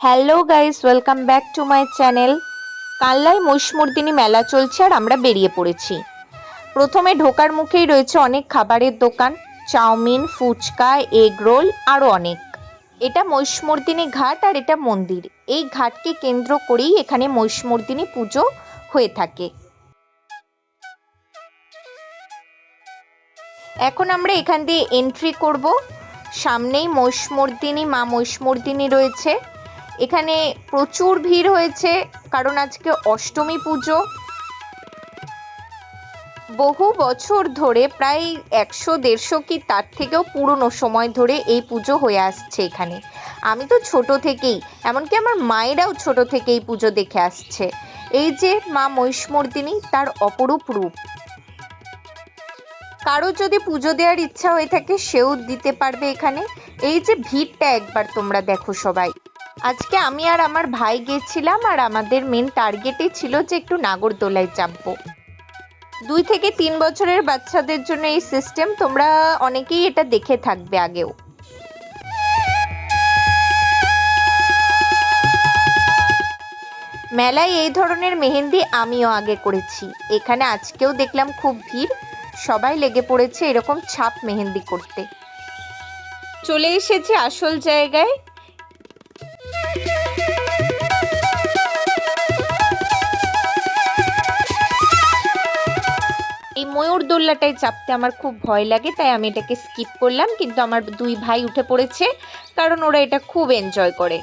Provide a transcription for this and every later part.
Hello guys, welcome back to my channel. কাল্লায় Mahishamardini মেলা চলছে আর আমরা বেরিয়ে পড়েছি। প্রথমে ঢোকার মুখেই রয়েছে অনেক খাবারের দোকান, চাউমিন, ফুচকা, এগ রোল আরও অনেক। এটা মহিষমর্দিনী ঘাট আর এটা মন্দির। এই ঘাটকে কেন্দ্র করেই এখানে মহিষমর্দিনী পুজো হয়ে থাকে। এখন আমরা এখান দিয়ে এন্ট্রি করব। সামনেই মহিষমর্দিনী মা মহিষমর্দিনী রয়েছে। এখানে প্রচুর ভিড় হয়েছে, কারণ আজকে অষ্টমী পুজো। বহু বছর ধরে, প্রায় একশো, দেড়শো কি তার থেকেও পুরনো সময় ধরে এই পুজো হয়ে আসছে এখানে। আমি তো ছোট থেকেই, এমনকি আমার মায়েরাও ছোট থেকেই পুজো দেখে আসছে। এই যে মা মহিষ্মর্দিনী তার অপরূপ রূপ। কারও যদি পুজো দেওয়ার ইচ্ছা হয়ে থাকে, সেও দিতে পারবে এখানে। এই যে ভিড়টা একবার তোমরা দেখো সবাই। আজকে আমি আর আমার ভাই গেছিলাম আর আমাদের মেন টার্গেটই ছিল যে একটু নাগরদোলায় চাপবো। দুই থেকে তিন বছরের বাচ্চাদের জন্য এই সিস্টেম তোমরা অনেকেই এটা দেখে থাকবে আগেও। মেলায় এই ধরনের মেহেন্দি আমিও আগে করেছি। এখানে আজকেও দেখলাম খুব ভিড়। সবাই লেগে পড়েছে এরকম ছাপ মেহেন্দি করতে। চলে এসেছি আসল জায়গায়। ময়ূর দোল্লাটায় চাপতে আমার খুব ভয় লাগে, তাই আমি এটাকে স্কিপ করলাম, কিন্তু আমার দুই ভাই উঠে পড়েছে, কারণ ওরা এটা খুব এনজয় করে।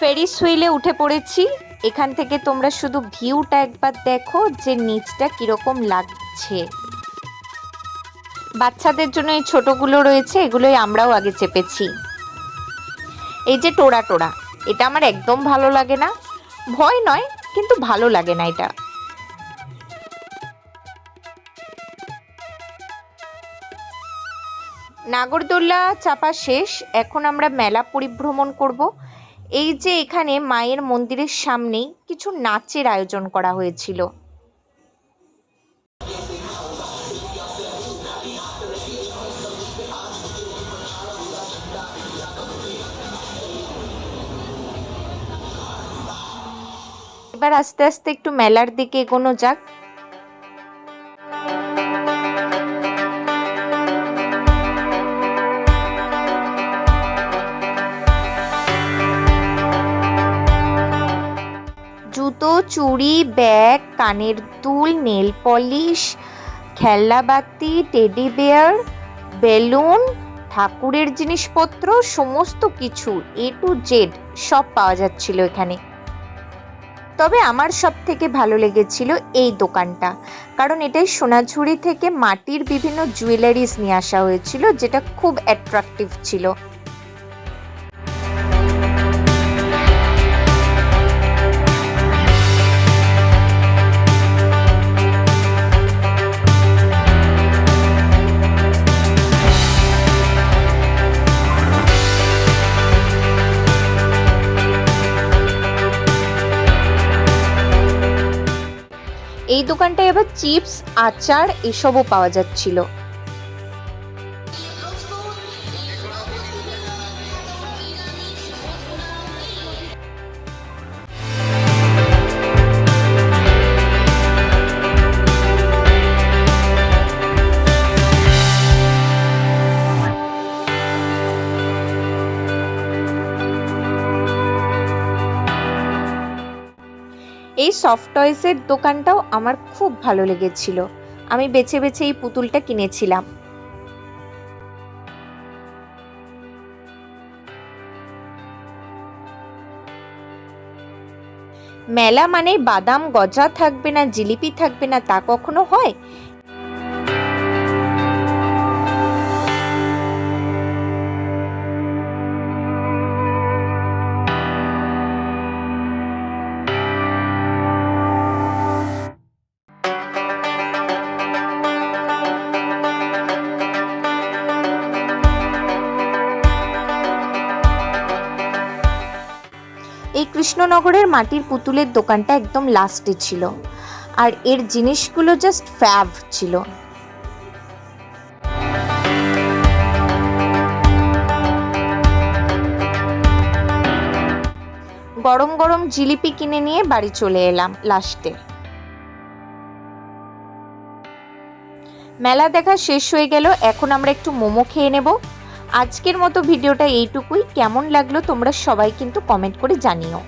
ফেরিস হুইলে উঠে পড়েছি। এখান থেকে তোমরা শুধু ভিউটা একবার দেখো যে নিচটা কীরকম লাগছে। বাচ্চাদের জন্য এই ছোটগুলো রয়েছে, এগুলোই আমরাও আগে চেপেছি। এই যে টোড়া টোড়া, এটা আমার একদম ভালো লাগে না। ভয় নয়, কিন্তু ভালো লাগে না এটা। নাগরদোল্লা চাপা শেষ, এখন আমরা মেলা পরিভ্রমণ করব। এই যে এখানে মায়ের মন্দিরের সামনেই কিছু নাচের আয়োজন করা হয়েছিল। এবার আস্তে আস্তে একটু মেলার দিকে এগোনো যাক। চুড়ি, ব্যাগ, কানের দুল, নেল পলিশ খেলনাবাতি টেডি বেয়ার, বেলুন, ঠাকুরের জিনিসপত্র, সমস্ত কিছু এ টু জেড সব পাওয়া যাচ্ছিল এখানে। তবে আমার সব থেকে ভালো লেগেছিল এই দোকানটা, কারণ এটাই সোনাঝুরি থেকে মাটির বিভিন্ন জুয়েলারিজ নিয়ে আসা হয়েছিল, যেটা খুব অ্যাট্রাকটিভ ছিল। এই দোকানটায় আবার চিপস আচার এসবও পাওয়া যাচ্ছিল। এই সফট টয়েসের দোকানটাও আমার খুব ভালো লেগেছিল। আমি বেছে বেছে এই পুতুলটা কিনেছিলাম। মেলা মানে বাদাম গজা থাকবে না, জিলিপি থাকবে না, তা কখনো হয়? এই কৃষ্ণনগরের মাটির পুতুলের দোকানটা একদম লাস্টে ছিল। আর এর জিনিসগুলো জাস্ট ফ্যাভ ছিল। গরম গরম জিলিপি কিনে নিয়ে বাড়ি চলে এলাম লাস্টে। মেলা দেখা শেষ হয়ে গেল, এখন আমরা একটু মোমো খেয়ে নেব। আজকের মতো ভিডিওটা এইটুকুই। কেমন লাগল তোমরা সবাই কিন্তু কমেন্ট করে জানিও।